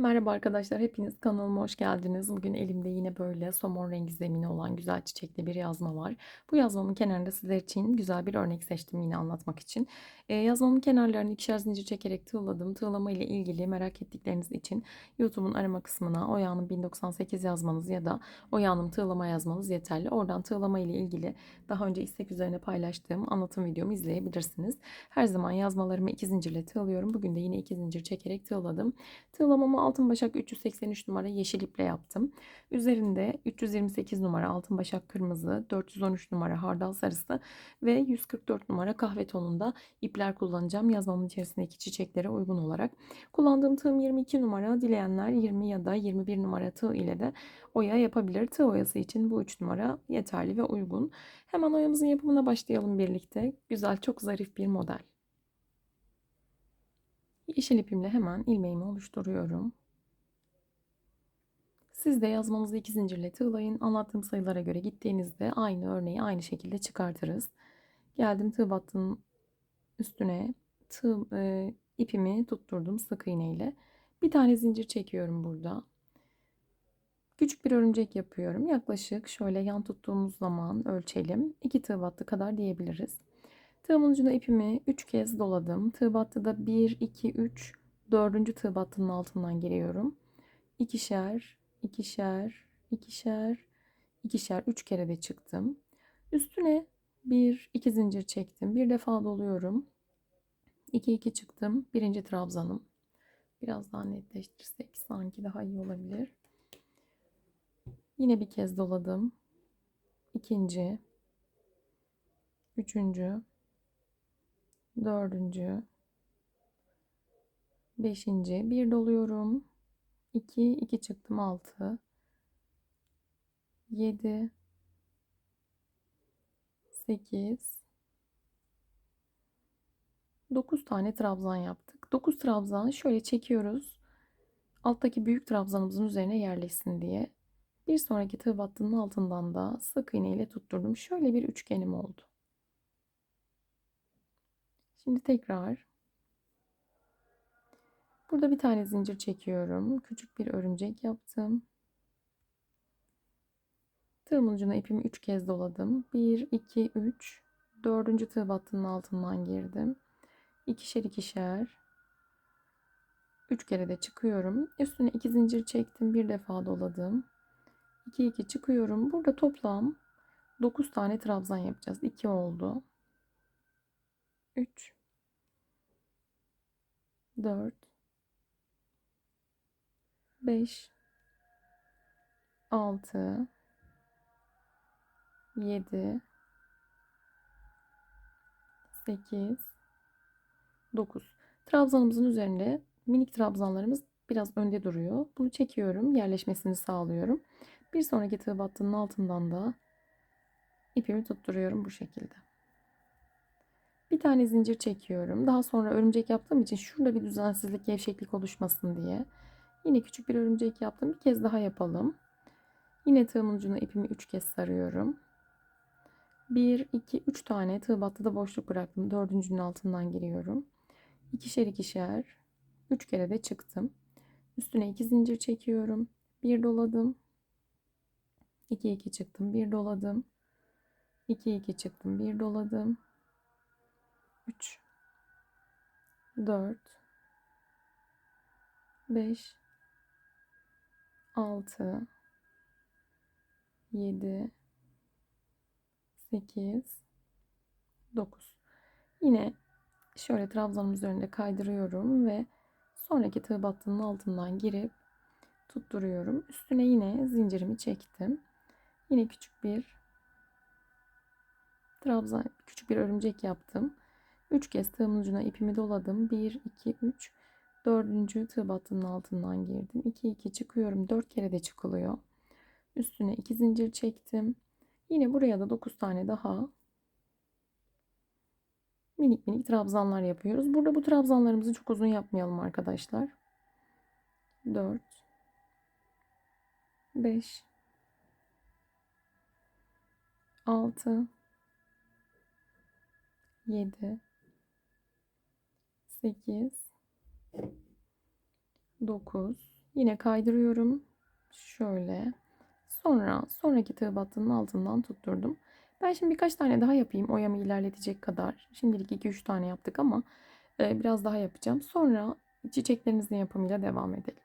Merhaba arkadaşlar, hepiniz kanalıma hoş geldiniz. Bugün elimde yine böyle somon rengi zemini olan güzel çiçekli bir yazma var. Bu yazmamın kenarında sizler için güzel bir örnek seçtim yine anlatmak için. Ee, yazmamın kenarlarını ikişer zincir çekerek tığladım. Tığlama ile ilgili merak ettikleriniz için YouTube'un arama kısmına Oya'nın 1098 yazmanız ya da Oya'nın tığlama yazmanız yeterli. Oradan tığlama ile ilgili daha önce istek üzerine paylaştığım anlatım videomu izleyebilirsiniz. Her zaman yazmalarımı iki zincirle tığlıyorum. Bugün de yine iki zincir çekerek tığladım. Tığlamamı altın başak 383 numara yeşil iple yaptım. Üzerinde 328 numara altın başak kırmızı, 413 numara hardal sarısı ve 144 numara kahve tonunda ipler kullanacağım. Yazmamın içerisindeki çiçeklere uygun olarak. Kullandığım tığım 22 numara. Dileyenler 20 ya da 21 numara tığ ile de oya yapabilir. Tığ oyası için bu 3 numara yeterli ve uygun. Hemen oyamızın yapımına başlayalım birlikte. Güzel, çok zarif bir model. Yeşil ipimle hemen ilmeğimi oluşturuyorum. Siz de yazmanızı iki zincirle tığlayın. Anlattığım sayılara göre gittiğinizde aynı örneği aynı şekilde çıkartırız. Geldim tığ battının üstüne tığ e, ipimi tutturdum sık iğne ile. Bir tane zincir çekiyorum burada. Küçük bir örümcek yapıyorum. Yaklaşık şöyle yan tuttuğumuz zaman ölçelim. 2 tığ battı kadar diyebiliriz. Tığımın ucuna ipimi 3 kez doladım. Tığ battıda 1, 2, 3, 4. tığ battının altından giriyorum. İkişer, ikişer, ikişer, ikişer, 3 kere de çıktım. Üstüne 1, 2 zincir çektim. Bir defa doluyorum. 2, 2 çıktım. Birinci trabzanım. Biraz daha netleştirsek sanki daha iyi olabilir. Yine bir kez doladım. İkinci, üçüncü, dördüncü, beşinci, bir doluyorum. 2, 2 çıktım 6, 7, 8, 9 tane trabzan yaptık. 9 trabzan şöyle çekiyoruz. Alttaki büyük trabzanımızın üzerine yerleşsin diye. Bir sonraki tığ battının altından da sık iğne ile tutturdum. Şöyle bir üçgenim oldu. Şimdi tekrar burada bir tane zincir çekiyorum. Küçük bir örümcek yaptım. Tığımın ucuna ipimi 3 kez doladım. 1, 2, 3. Dördüncü tığ battının altından girdim. İkişer ikişer. 3 kere de çıkıyorum. Üstüne 2 zincir çektim. Bir defa doladım. 2 2 çıkıyorum. Burada toplam 9 tane trabzan yapacağız. 2 oldu. 3 4 5 6 7 8 9 Trabzanımızın üzerinde minik trabzanlarımız biraz önde duruyor. Bunu çekiyorum, yerleşmesini sağlıyorum. Bir sonraki tığ battının altından da ipimi tutturuyorum bu şekilde. Bir tane zincir çekiyorum. Daha sonra örümcek yaptığım için şurada bir düzensizlik, gevşeklik oluşmasın diye. Yine küçük bir örümcek yaptım. Bir kez daha yapalım. Yine tığımın ucuna ipimi 3 kez sarıyorum. 1, 2, 3 tane tığ battıda boşluk bıraktım. Dördüncünün altından giriyorum. İkişer ikişer. 3 kere de çıktım. Üstüne 2 zincir çekiyorum. Bir doladım. 2 2 çıktım. Bir doladım. 2 2 çıktım. Bir doladım. 3 4 5 6 7 8 9 Yine şöyle trabzanın üzerinde kaydırıyorum ve sonraki tığ battının altından girip tutturuyorum. Üstüne yine zincirimi çektim. Yine küçük bir trabzan, küçük bir örümcek yaptım. 3 kez tığımın ucuna ipimi doladım. 1, 2, 3. Dördüncü tığ battının altından girdim. 2, 2 çıkıyorum. 4 kere de çıkılıyor. Üstüne 2 zincir çektim. Yine buraya da 9 tane daha minik minik trabzanlar yapıyoruz. Burada bu trabzanlarımızı çok uzun yapmayalım arkadaşlar. 4 5 6 7 8 9 Yine kaydırıyorum. Şöyle. Sonra sonraki tığ battının altından tutturdum. Ben şimdi birkaç tane daha yapayım. Oyamı ilerletecek kadar. Şimdilik 2-3 tane yaptık ama e, biraz daha yapacağım. Sonra çiçeklerinizin yapımıyla devam edelim.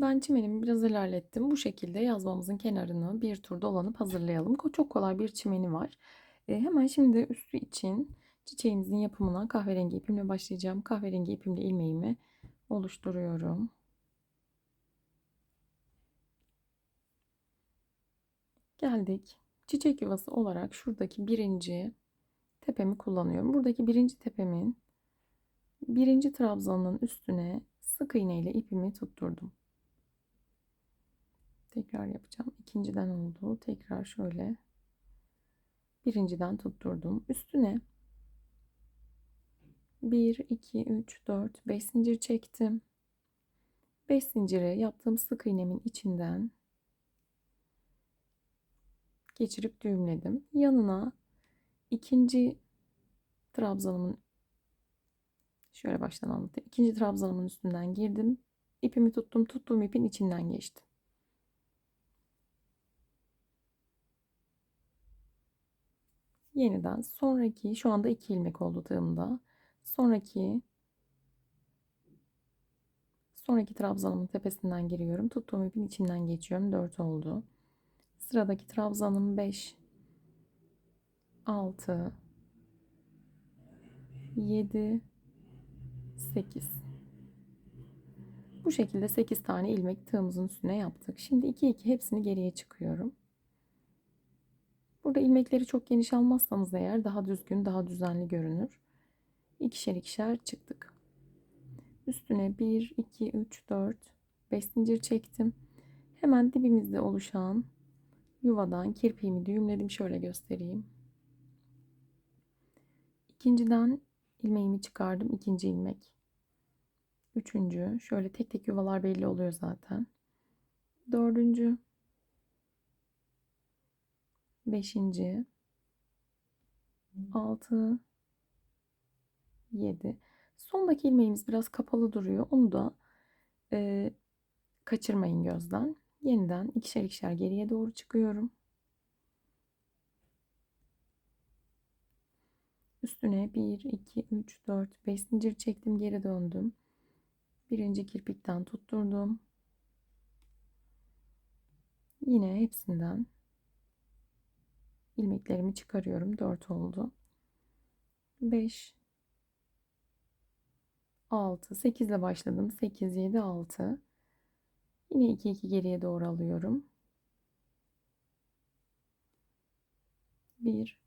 Ben çimenimi biraz ilerlettim. Bu şekilde yazmamızın kenarını bir tur dolanıp hazırlayalım. Çok kolay bir çimeni var. E, hemen şimdi üstü için çiçeğimizin yapımına kahverengi ipimle başlayacağım. Kahverengi ipimle ilmeğimi oluşturuyorum. Geldik. Çiçek yuvası olarak şuradaki birinci tepemi kullanıyorum. Buradaki birinci tepemin birinci trabzanın üstüne sık iğne ile ipimi tutturdum. Tekrar yapacağım. İkinciden oldu. Tekrar şöyle birinciden tutturdum. Üstüne 1, 2, 3, 4, 5 zincir çektim. 5 zinciri yaptığım sık iğnemin içinden geçirip düğümledim. Yanına ikinci trabzanımın şöyle baştan anlatayım. İkinci trabzanımın üstünden girdim. İpimi tuttum. Tuttuğum ipin içinden geçtim. Yeniden sonraki şu anda iki ilmek oldu tığımda. Sonraki sonraki trabzanımın tepesinden giriyorum. Tuttuğum ipin içinden geçiyorum. 4 oldu. Sıradaki trabzanım 5 6 7 8 Bu şekilde 8 tane ilmek tığımızın üstüne yaptık. Şimdi 2 2 hepsini geriye çıkıyorum. Burada ilmekleri çok geniş almazsanız eğer daha düzgün, daha düzenli görünür. İkişer ikişer çıktık. Üstüne 1, 2, 3, 4, 5 zincir çektim. Hemen dibimizde oluşan yuvadan kirpiğimi düğümledim. Şöyle göstereyim. İkinciden ilmeğimi çıkardım. ikinci ilmek. Üçüncü. Şöyle tek tek yuvalar belli oluyor zaten. Dördüncü. Beşinci. Altı. Yedi. Sondaki ilmeğimiz biraz kapalı duruyor. Onu da e, kaçırmayın gözden. Yeniden ikişer ikişer geriye doğru çıkıyorum. Üstüne 1, 2, 3, 4, 5 zincir çektim. Geri döndüm. Birinci kirpikten tutturdum. Yine hepsinden ilmeklerimi çıkarıyorum. 4 oldu. 5 6 8 ile başladım. 8 7 6 Yine 2 2 geriye doğru alıyorum. 1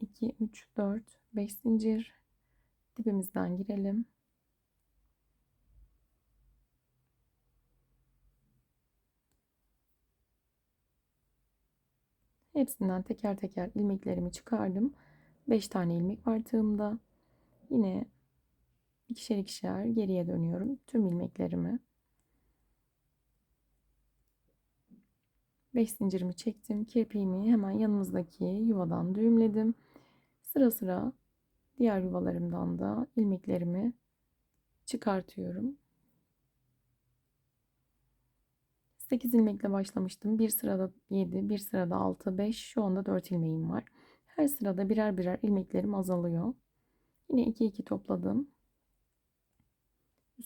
2 3 4 5 zincir dibimizden girelim. Hepsinden teker teker ilmeklerimi çıkardım. 5 tane ilmek var tığımda. Yine ikişer ikişer geriye dönüyorum tüm ilmeklerimi. 5 zincirimi çektim. Kirpiğimi hemen yanımızdaki yuvadan düğümledim. Sıra sıra diğer yuvalarımdan da ilmeklerimi çıkartıyorum. 8 ilmekle başlamıştım. Bir sırada 7, bir sırada 6, 5, şu anda 4 ilmeğim var. Her sırada birer birer ilmeklerim azalıyor. Yine 2 2 topladım.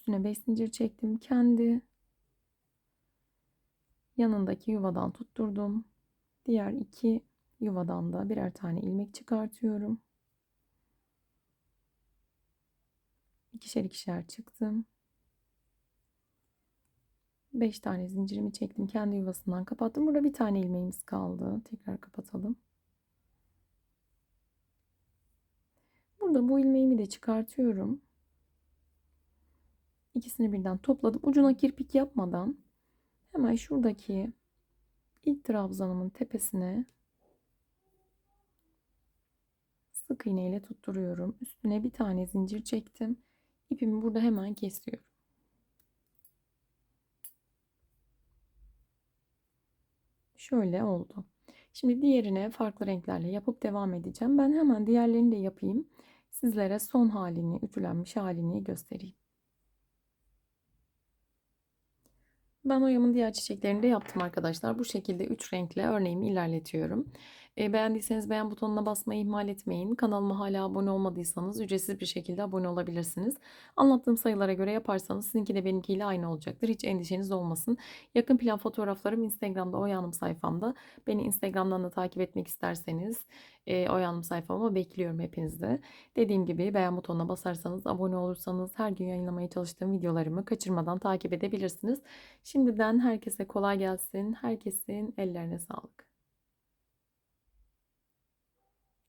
Üstüne 5 zincir çektim. Kendi yanındaki yuvadan tutturdum. Diğer iki yuvadan da birer tane ilmek çıkartıyorum. İkişer ikişer çıktım. 5 tane zincirimi çektim. Kendi yuvasından kapattım. Burada bir tane ilmeğimiz kaldı. Tekrar kapatalım. Burada bu ilmeğimi de çıkartıyorum. İkisini birden topladım. Ucuna kirpik yapmadan hemen şuradaki ilk trabzanımın tepesine sık iğne ile tutturuyorum. Üstüne bir tane zincir çektim. İpimi burada hemen kesiyorum. Şöyle oldu. Şimdi diğerine farklı renklerle yapıp devam edeceğim. Ben hemen diğerlerini de yapayım. Sizlere son halini, ütülenmiş halini göstereyim. Ben oyamın diğer çiçeklerini de yaptım arkadaşlar. Bu şekilde 3 renkle örneğimi ilerletiyorum. E, beğendiyseniz beğen butonuna basmayı ihmal etmeyin. Kanalıma hala abone olmadıysanız ücretsiz bir şekilde abone olabilirsiniz. Anlattığım sayılara göre yaparsanız sizinki de benimkiyle aynı olacaktır. Hiç endişeniz olmasın. Yakın plan fotoğraflarım Instagram'da Oya Hanım sayfamda. Beni Instagram'dan da takip etmek isterseniz e, Oya Hanım sayfama bekliyorum hepinizi. Dediğim gibi beğen butonuna basarsanız, abone olursanız her gün yayınlamaya çalıştığım videolarımı kaçırmadan takip edebilirsiniz. Şimdiden herkese kolay gelsin. Herkesin ellerine sağlık.